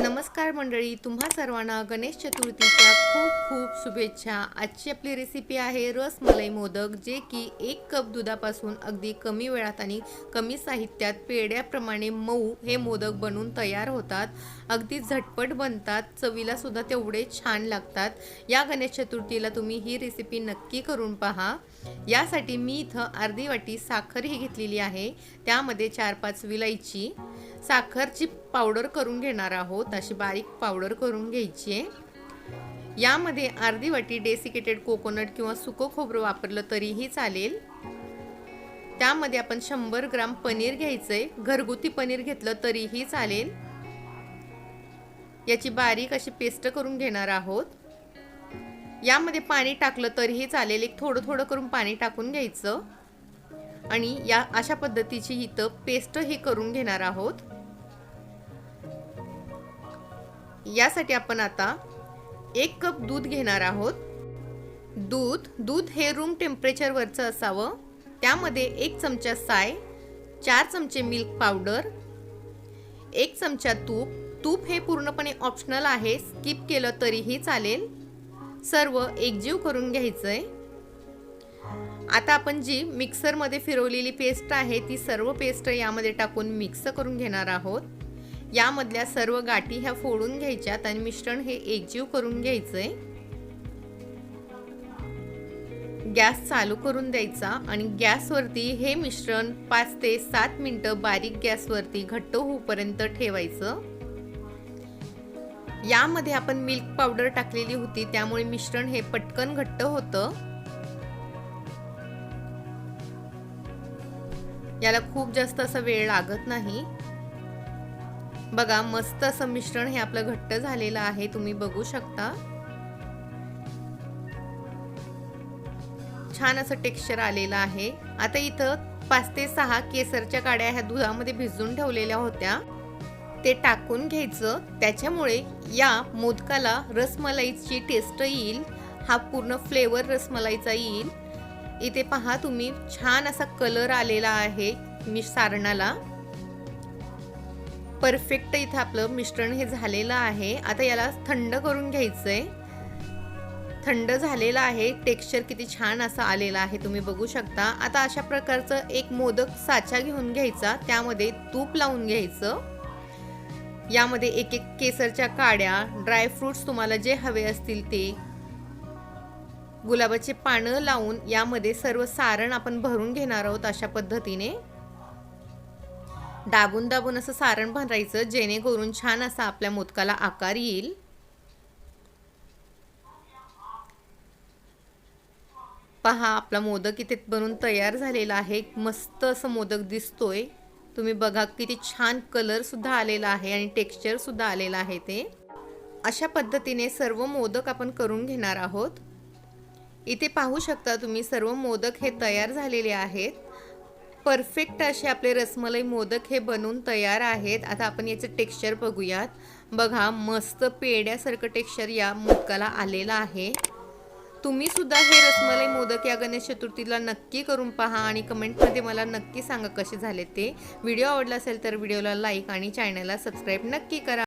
नमस्कार मंडळी तुम्हा सर्वांना गणेश चतुर्थीच्या खूप खूप शुभेच्छा. आजची आपली रेसिपी आहे रसमलाई मोदक जे की एक कप दुधापासून अगदी कमी वेळात आणि कमी साहित्यात पेड्याप्रमाणे मऊ हे मोदक बनून तयार होतात. अगदी झटपट बनतात चवीला सुद्धा तेवढे छान लागतात. या गणेश चतुर्थीला तुम्ही ही रेसिपी नक्की करून पहा. यासाठी मी इथं अर्धी वाटी साखर ही घेतलेली आहे. त्यामध्ये चार पाच विलायची साखरची पावडर करून घेणार आहोत. अशी बारीक पावडर करून घ्यायची आहे. यामध्ये अर्धी वाटी डेसिकेटेड कोकोनट किंवा सुकं खोबरं वापरलं तरीही चालेल. त्यामध्ये आपण शंभर ग्राम पनीर घ्यायचं आहे घरगुती पनीर घेतलं तरीही चालेल. याची बारीक अशी पेस्ट करून घेणार आहोत. यामध्ये पाणी टाकलं तरीही चालेल. एक थोडं थोडं करून पाणी टाकून घ्यायचं. आणि या अशा पद्धतीची इथं पेस्ट ही करून घेणार आहोत. यासाठी आपण आता एक कप दूध घेणार आहोत. दूध दूध हे रूम टेम्परेचरवरचं असावं. त्यामध्ये एक चमचा साय चार चमचे मिल्क पावडर एक चमचा तूप. तूप हे पूर्णपणे ऑप्शनल आहे स्किप केलं तरीही चालेल. सर्व एकजीव करून घ्यायचं आहे आता आपण जी मिक्सरमध्ये फिरवलेली पेस्ट आहे ती सर्व पेस्ट यामध्ये टाकून मिक्स करून घेणार आहोत. यामधल्या सर्व गाठी ह्या फोडून घ्यायच्यात आणि मिश्रण हे एकजीव करून घ्यायचंय. गॅस चालू करून द्यायचा आणि गॅसवरती हे मिश्रण पाच ते सात मिनटं बारीक गॅसवरती घट्ट होऊपर्यंत ठेवायचं. यामध्ये आपण मिल्क पावडर टाकलेली होती त्यामुळे मिश्रण हे पटकन घट्ट होतं. याला खूप जास्त असा वेळ लागत नाही. बघा मस्त असं मिश्रण हे आपलं घट्ट झालेलं आहे. तुम्ही बघू शकता. छान असं टेक्स्चर आलेलं आहे. आता इथं पाच ते सहा केसरच्या काड्या ह्या दुधामध्ये भिजून ठेवलेल्या होत्या. ते टाकून घ्यायचं. त्याच्यामुळे या मोदकाला रसमलाईची टेस्ट येईल. हा पूर्ण फ्लेवर रसमलाईचा येईल. इथे पहा तुम्ही छान असा कलर आलेला आहे मी सारणाला. परफेक्ट इथं आपलं मिश्रण हे झालेलं आहे. आता याला थंड करून घ्यायचं आहे थंड झालेलं आहे. टेक्स्चर किती छान असं आलेलं आहे. तुम्ही बघू शकता. आता अशा प्रकारचं एक मोदक साचा घेऊन घ्यायचा. त्यामध्ये तूप लावून घ्यायचं. यामध्ये एक एक केसरच्या काड्या ड्रायफ्रुट्स तुम्हाला जे हवे असतील ते. गुलाबाचे पानं लावून यामध्ये सर्व सारण आपण भरून घेणार आहोत अशा पद्धतीने. दाबून दाबून असं सारण भरायचं जेणेकरून छान असा आपल्या मोदकाला आकार येईल. पहा आपला मोदक इथे बनून तयार झालेला आहे. मस्त असं मोदक दिसतोय. तुम्ही बघा किती छान कलर सुद्धा आलेला आहे आणि टेक्स्चर सुद्धा आलेलं आहे ते. अशा पद्धतीने सर्व मोदक आपण करून घेणार आहोत. इथे पाहू शकता तुम्ही सर्व मोदक हे तयार झालेले आहेत. परफेक्ट असे आपले रसमलाई मोदक हे बनवून तयार आहेत. आता आपण याचं टेक्स्चर बघूयात. बघा मस्त पेड्यासारखं टेक्स्चर या मोदकाला आलेलं आहे. तुम्ही सुद्धा हे रसमलाई मोदक या गणेश चतुर्थीला नक्की करून पहा आणि कमेंटमध्ये मला नक्की सांगा कसे झाले ते. व्हिडिओ आवडला असेल तर व्हिडिओला लाईक आणि चॅनलला सबस्क्राईब नक्की करा.